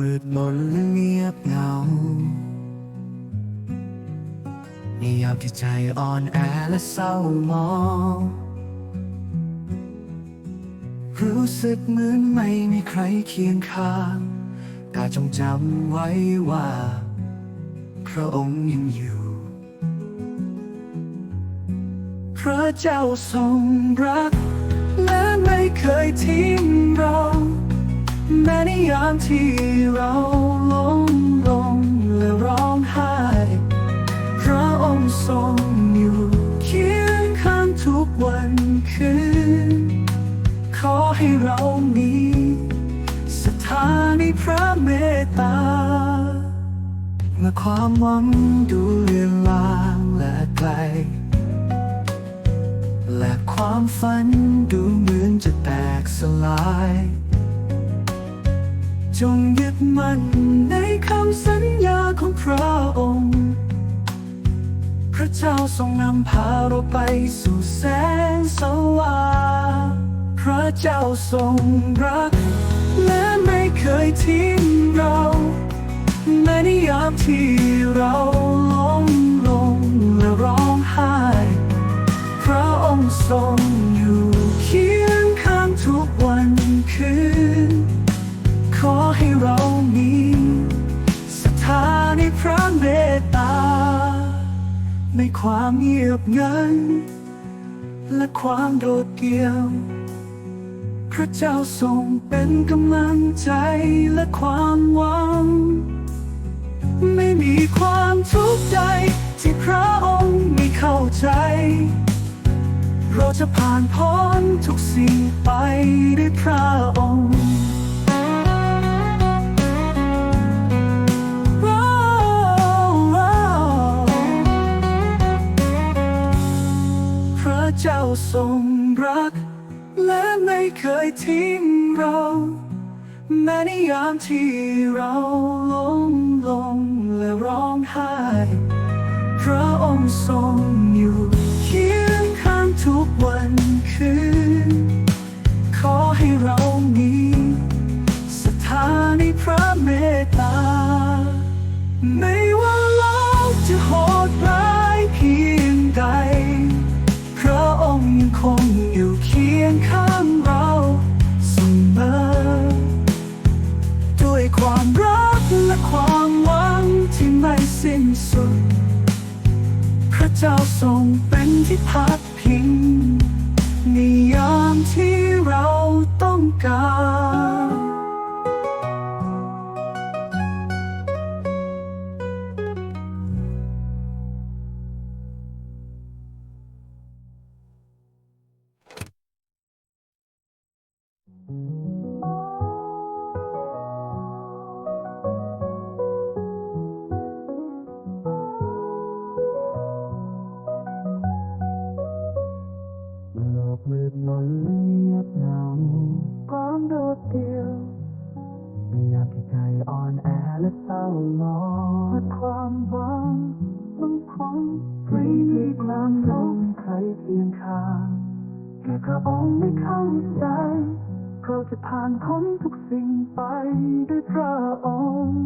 มืดมนและเงียบเหงาในยามที่ใจอ่อนแอและเศร้าหมอง รู้สึกเหมือนไม่มีใครเคียงข้างแต่จงจำไว้ว่า พระองค์ยังอยู่ พระเจ้าทรงรัก และไม่เคยทิ้ง ในยามที่เราล้มลงและร้องไห้ พระองค์ทรงอยู่เคียงข้างทุกวันคืน ขอให้เรามีศรัทธาในพระเมตตาเมื่อความหวังดูเลือนลางและไกล และความฝันดูเหมือนจะแตกสลาย จงยึดมั่นในคำสัญญาของพระองค์ พระเจ้าทรงนำพาเราไปสู่แสงสว่างพระเจ้าทรงรัก และไม่เคยทิ้งเราแม้ในยามที่เราล้มลงและร้องไห้ พระองค์ทรง เมตตา ในความเงียบงัน และความโดดเดี่ยว พระเจ้าทรงเป็นกำลังใจและความหวัง ไม่มีความทุกข์ใดที่พระองค์ไม่เข้าใจ เราจะผ่านพ้นทุกสิ่งไปด้วยพระองค์ และไม่เคยทิ้งเรา แม้ในยามที่เราล้มลงและร้องไห้ พระองค์ทรงอยู่เคียงข้างทุกวันคืน ขอให้เรามีศรัทธาในพระเมตตา ไม่ว่าโลกจะโห ทรงเป็นที่พักพิงในยามที่เราต้องการ นเงียบเหงาความโดดเดี่ยวในยามที่ใจอ่อนแอและเศร้าหมองหมดความหวังต้องพ้นไม่มีทางลงใครเพียงข้างแค่พระองไม่เข้าใจเราจะผ่านพ้นทุกสิ่งไปด้วยพระองค์